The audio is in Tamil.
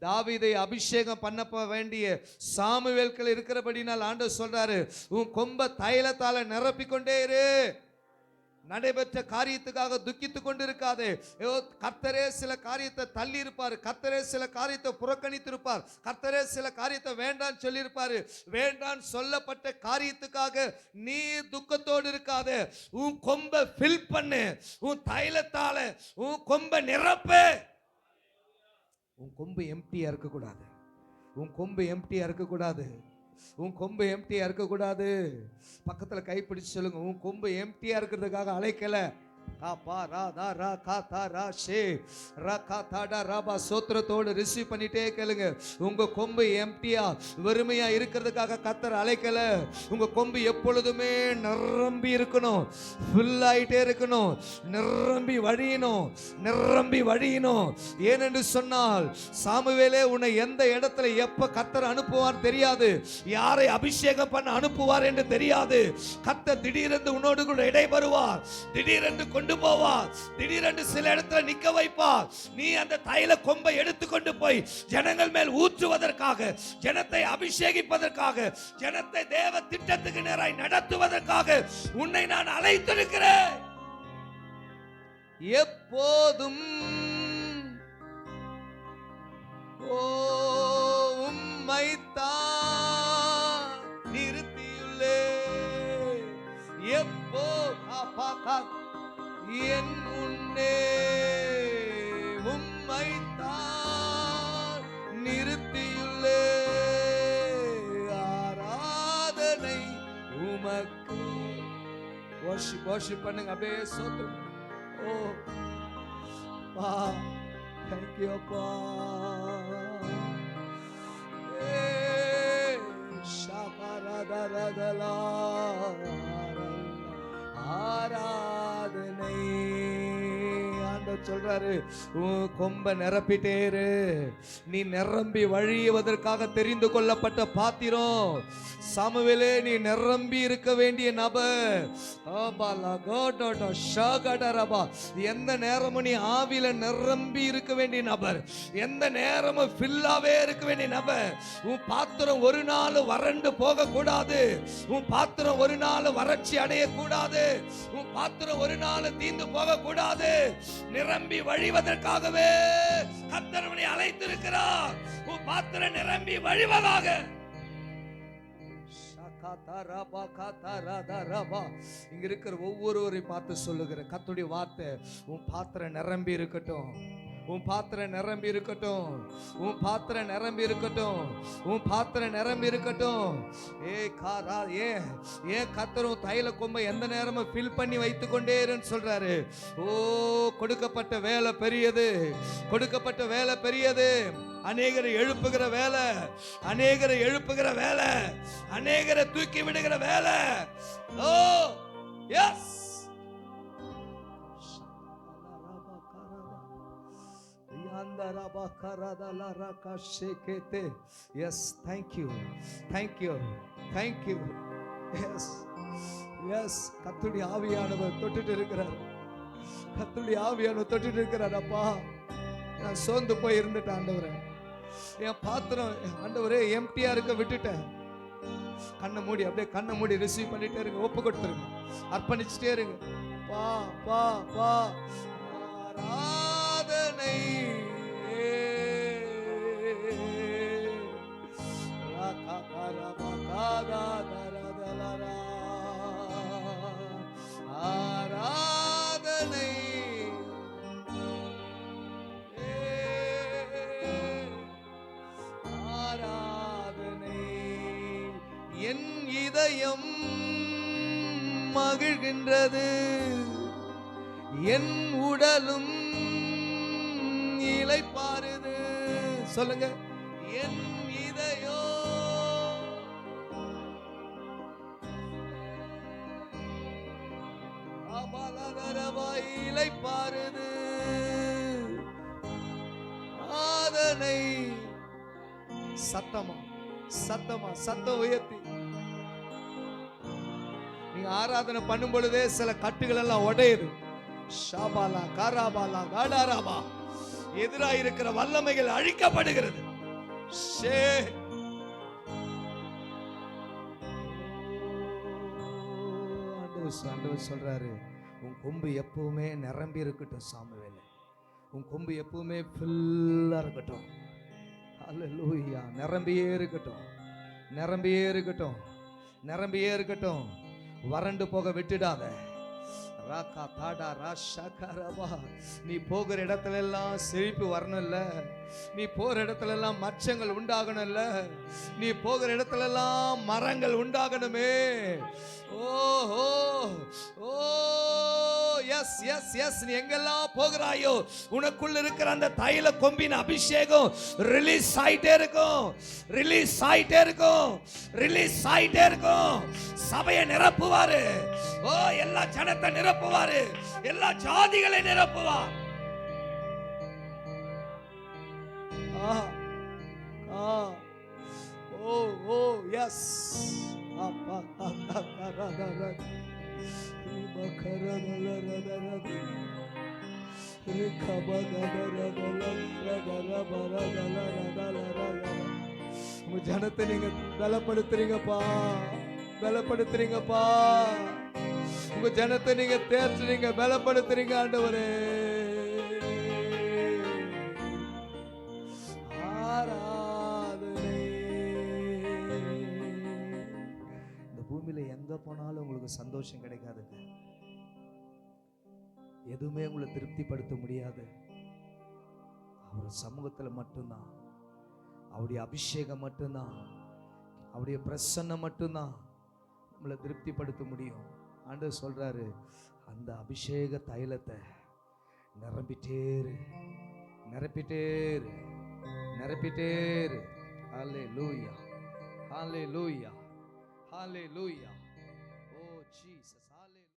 தாவிதை அபிஷேகம் பண்ணப்ப வேண்டிய சாமுவேல்கள் இருக்கிறபடினால் ஆண்டவர் சொல்றாரு உன் கொம்ப தைலத்தால நிரப்பிக்கொண்டே இரு. நடைபெற்ற காரியத்துக்காக துக்கித்து கொண்டிருக்காதே. ஐயோ, கர்த்தரே சில காரியத்தை தள்ளி இருப்பார் கர்த்தரே சில காரியத்தை புறக்கணித்து இருப்பார் கர்த்தரே சில காரியத்தை வேண்டான்னு சொல்லியிருப்பாரு. வேண்டான்னு சொல்லப்பட்ட காரியத்துக்காக நீ துக்கத்தோடு இருக்காதே. உன் கொம்பை ஃபில் பண்ணு. உன் தைலத்தால உன் கொம்பை நிரப்பு. உன் கொம்பு எம்டியாக இருக்கக்கூடாது. உன் கொம்பு எம்டியாக இருக்கக்கூடாது. உன் கொம்பு எம்டியாக இருக்கக்கூடாது. பக்கத்தில் கைப்பிடிச்சு சொல்லுங்க. உன் கொம்பு எம்டியாக இருக்கிறதுக்காக அழைக்கலை. சோத்திரத்தோடு ரிசீவ் பண்ணிட்டே கேளுங்க. உங்க கொம்பு எம்டியா வெறுமையா இருக்கிறதுக்காக கத்தர் அழைக்கல. உங்க கொம்பு எப்பொழுதுமே நிரம்பி இருக்கணும். ஃபில் ஆயிட்டே இருக்கணும். நிரம்பி வழியணும். நிரம்பி வழியணும். ஏனென்று சொன்னால் சாமுவேலே உன்னை எந்த இடத்துல எப்ப கத்தர் அனுப்புவார் தெரியாது. யாரை அபிஷேகம் பண்ண அனுப்புவார் என்று தெரியாது. கத்தர் திடீரென்று உன்னோடு கூட இடைபெறுவார். திடீரென்று கொண்டு போவார். திடீரென்று சில இடத்துல நிக்க வைப்பார். நீ அந்த தைல கொம்பை எடுத்துக்கொண்டு போய் ஜனங்கள் மேல் ஊற்றுவதற்காக ஜனத்தை அபிஷேகிப்பதற்காக ஜனத்தை தேவ திட்டத்துக்கு நேராய் நடத்துவதற்காக உன்னை நான் அழைத்திருக்கிறேன். எப்போதும் ஓ உம்மைத்தான் நிறுத்தியுள்ளே. எப்போ காப்பா கா என் முன்னே உம்மைத்தான் நிறுத்தியுள்ளே. ஆராதனை உமக்கு. Worship worship பண்ணுங்க அப்படியே சோத்திரம் ஓ பா தேங்க்யூ அப்பா. ஏ, சொல்றாரு உன் கொம்ப நிரப்பிட்டேரு. நீ நிரம்பி வழியுவதற்காக தெரிந்து கொள்ளப்பட்ட பாத்திரம். சாமுவேலே நீ நிரம்பி இருக்க வேண்டிய நபர். எந்த நேரமும் நீ ஆவில நிரம்பி இருக்க வேண்டிய நபர். எந்த நேரமும் ஃபில்லாவே இருக்க வேண்டிய நபர். உன் பாத்திரம் ஒரு நாள் வறண்டு போக கூடாது உன் பாத்திரம் ஒரு நாள் வறட்சி அடைய கூடாது உன் பாத்திரம் ஒரு நாள் தீந்து போக கூடாது நிரம்பி வழிவதற்காகவே கத்தரவனை அழைத்திருக்கிறார். உன் பாத்திரம் நிரம்பி வழிவதாக. இங்க இருக்கிற ஒவ்வொருவரையும் பார்த்து சொல்லுகிற கத்துடைய வார்த்தை உன் பாத்திரம் நிரம்பி இருக்கட்டும். உன் பாத்திரம் நிரம்பி இருக்கட்டும். உன் பாத்திரம் நிரம்பி இருக்கட்டும். உன் பாத்திரம் நிரம்பி இருக்கட்டும். ஏ காரா ஏ ஏன் கத்தரும் தைல கொம்பை எந்த நேரமும் ஃபில் பண்ணி வைத்து கொண்டே இருன்னு சொல்றாரு. ஓ கொடுக்கப்பட்ட வேலை பெரியது. கொடுக்கப்பட்ட வேலை பெரியது. அநேகரை எழுப்புகிற வேலை. அநேகரை எழுப்புகிற வேலை. அநேகரை தூக்கி விடுகிற வேலை. ஓ yes you. Thank you. Yes yes கத்துடைய ஆவியானவர் தொட்டுட்டு இருக்கிறார். கத்துடைய ஆவியானவர் தொட்டுட்டு இருக்கிறார் அப்பா. நான் சோர்ந்து போய் இருந்துட்டேன் ஆண்டவரே. என் பாத்திரம் ஆண்டவரே எம்டியா இருக்க விட்டுட்டேன். கண்ணை மூடி அப்படியே கண்ணை மூடி ரிசீவ் பண்ணிட்டே இருங்க. ஒப்பு கொடுத்துருங்க. அர்ப்பணிச்சுட்டே இருங்க. பா பா பா ராதனை ஆராதனை இதயம் மகிழ்கின்றது. என் உடலும் இளைப்பாறுது. சொல்லுங்க. என் இதயோ அபலதரவாய் இளைப்பாறுது. ஆதனை சத்தமா சத்தமா சத்தம் உயர்த்தி. ஆராதனை பண்ணும் பொழுதே சில கட்டுகள் எல்லாம் உடையுது. ஷாபாலா காராபாலா காடாராபா. எதிராக இருக்கிற வல்லமைகள் அழிக்கப்படுகிறது. ஷே. ஆண்டவர் சொல்றாரு உன் கொம்பு எப்பவுமே நிரம்பி இருக்கட்டும் சாமுவேல. உன் கொம்பு எப்பவுமே ஃபுல்லாக இருக்கட்டும். அல்லேலூயா நிரம்பியே இருக்கட்டும். நிரம்பியே இருக்கட்டும். நிரம்பியே இருக்கட்டும். வறண்டு போக விட்டுடாத. ராக்கா தாடா ரா காரவா. நீ போகிற இடத்துல எல்லாம் செழிப்பு வரணும்ல. நீ போகிற இடத்துல எல்லாம் மச்சங்கள் உண்டாகணும்ல. நீ போகிற இடத்துல எல்லாம் மரங்கள் உண்டாகணுமே. ஓஹோ ஓ. எஸ் எஸ் எஸ் நீ எங்கெல்லாம் போகிறாயோ உனக்குள்ள இருக்கிற அந்த தைல கொம்பின் அபிஷேகம் ரிலீஸ் ஆயிட்டே இருக்கும். ரிலீஸ் ஆயிட்டே இருக்கும். ரிலீஸ் ஆயிட்டே இருக்கும். சபையை நிரப்புவாரு. ஓ எல்லா ஜனத்தை நிரப்புவாரு. எல்லா ஜாதிகளை நிரப்புவார். ஆ ஆ. ஓ ஓ எஸ் அப்பா. உங்க ஜனத்தை நீங்க பலப்படுத்துறீங்கப்பா. பலப்படுத்துறீங்கப்பா. உங்க ஜனத்தை நீங்க தேற்றுறீங்க பலப்படுத்துறீங்க ஆண்டவரே. போனாலும் உங்களுக்கு சந்தோஷம் கிடைக்காதுங்க. எதுவுமே உங்களை திருப்திப்படுத்த முடியாது. அவர் சமூகத்தில் மட்டும்தான். அவருடைய அபிஷேகம் மட்டும்தான். அவருடைய பிரசன்னம் மட்டும்தான். நம்மளை திருப்திப்படுத்த முடியும். ஆண்டு சொல்கிறாரு அந்த அபிஷேக தைலத்தை நிரம்பிட்டேரு நிரப்பிட்டேரு நிரப்பிட்டேரு ஹாலே லூயா ஹாலே லூயா ஹாலே லூயா ஓ ஜீசஸ்